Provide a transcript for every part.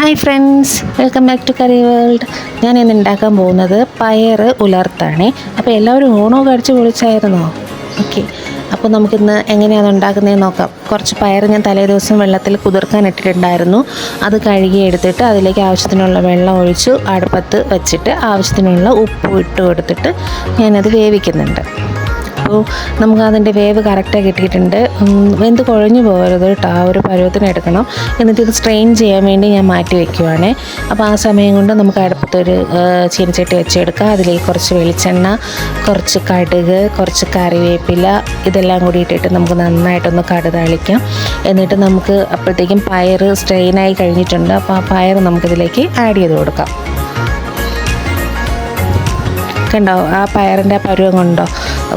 Hi friends welcome back to curry world ഞാൻ ഇന്ന് ഉണ്ടാക്കാൻ പോകുന്നത് പയർ ഉലർത്താണ്. അപ്പോൾ എല്ലാവരും ഊണോ കടിച്ച് പൊളിച്ചായിരുന്നോ ഓക്കെ അപ്പോൾ നമുക്കിന്ന് എങ്ങനെയാണ് ഉണ്ടാക്കുന്നതെന്ന് നോക്കാം. കുറച്ച് പയർ ഞാൻ തലേ ദിവസം വെള്ളത്തിൽ കുതിർക്കാൻ ഇട്ടിട്ടുണ്ടായിരുന്നു. അത് കഴുകി എടുത്തിട്ട് അതിലേക്ക് ആവശ്യത്തിനുള്ള വെള്ളം ഒഴിച്ചു അടുപ്പത്ത് വെച്ചിട്ട് ആവശ്യത്തിനുള്ള ഉപ്പ് ഇട്ട് കൊടുത്തിട്ട് ഞാനത് വേവിക്കുന്നുണ്ട്. അപ്പോൾ നമുക്ക് അതിന്റെ വേവ് കറക്റ്റായി കിട്ടിയിട്ടുണ്ട്. വെന്ത് കുഴഞ്ഞു പോകരുത് കേട്ടോ. ആ ഒരു പരുവത്തിന് എടുക്കണം. എന്നിട്ട് ഇത് സ്ട്രെയിൻ ചെയ്യാൻ വേണ്ടി ഞാൻ മാറ്റി വയ്ക്കുവാണേ അപ്പോൾ ആ സമയം കൊണ്ട് നമുക്ക് അടുപ്പത്തൊരു ചീനച്ചട്ടി വെച്ചെടുക്കുക അതിലേക്ക് കുറച്ച് വെളിച്ചെണ്ണ കുറച്ച് കടുക് കുറച്ച് കറിവേപ്പില ഇതെല്ലാം കൂടി ഇട്ടിട്ട് നമുക്ക് നന്നായിട്ടൊന്ന് കടുതളിക്കാം എന്നിട്ട് നമുക്ക് അപ്പോഴത്തേക്കും പയർ സ്ട്രെയിനായി കഴിഞ്ഞിട്ടുണ്ട്. അപ്പോൾ ആ പയർ നമുക്കിതിലേക്ക് ആഡ് ചെയ്ത് കൊടുക്കാം. കണ്ടോ? ആ പയറിന്റെ പരുവം കൊണ്ടോ?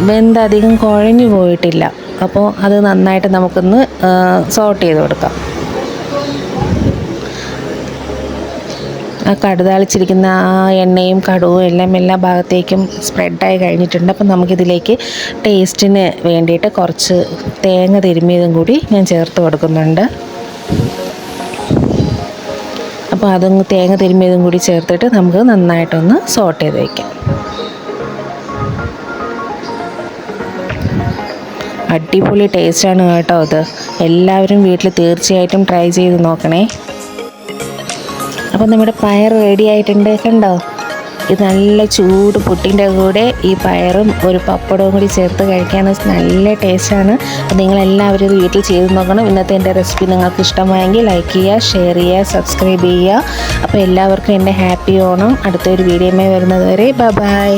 വെന്ത് അധികം കുഴഞ്ഞു പോയിട്ടില്ല. അപ്പോൾ അത് നന്നായിട്ട് നമുക്കൊന്ന് സോട്ട് ചെയ്ത് കൊടുക്കാം. ആ കടുതാളിച്ചിരിക്കുന്ന ആ എണ്ണയും കടുവും എല്ലാം എല്ലാ ഭാഗത്തേക്കും സ്പ്രെഡായി കഴിഞ്ഞിട്ടുണ്ട്. അപ്പം നമുക്കിതിലേക്ക് ടേസ്റ്റിന് വേണ്ടിയിട്ട് കുറച്ച് തേങ്ങ തിരുമ്മിയതും കൂടി ഞാൻ ചേർത്ത് കൊടുക്കുന്നുണ്ട്. അപ്പോൾ അതും തേങ്ങ തിരുമ്മിയതും കൂടി ചേർത്തിട്ട് നമുക്ക് നന്നായിട്ടൊന്ന് സോട്ട് ചെയ്ത് വയ്ക്കാം അടിപൊളി ടേസ്റ്റാണ് കേട്ടോ അത്. എല്ലാവരും വീട്ടിൽ തീർച്ചയായിട്ടും ട്രൈ ചെയ്ത് നോക്കണേ. അപ്പോൾ നമ്മുടെ പയർ റെഡി ആയിട്ടുണ്ട് കണ്ടോ? ഇത് നല്ല ചൂട് പുട്ടിന്റെ കൂടെ ഈ പയറും ഒരു പപ്പടവും കൂടി ചേർത്ത് കഴിക്കാൻ നല്ല ടേസ്റ്റാണ്. അപ്പോൾ നിങ്ങളെല്ലാവരും ഇത് വീട്ടിൽ ചെയ്ത് നോക്കണം. ഇന്നത്തെ എന്റെ റെസിപ്പി നിങ്ങൾക്ക് ഇഷ്ടമായെങ്കിൽ ലൈക്ക് ചെയ്യുക ഷെയർ ചെയ്യുക സബ്സ്ക്രൈബ് ചെയ്യുക. അപ്പോൾ എല്ലാവർക്കും എന്റെ ഹാപ്പി ഓണം. അടുത്തൊരു വീഡിയോയുമായി വരുന്നത് വരെ ബൈ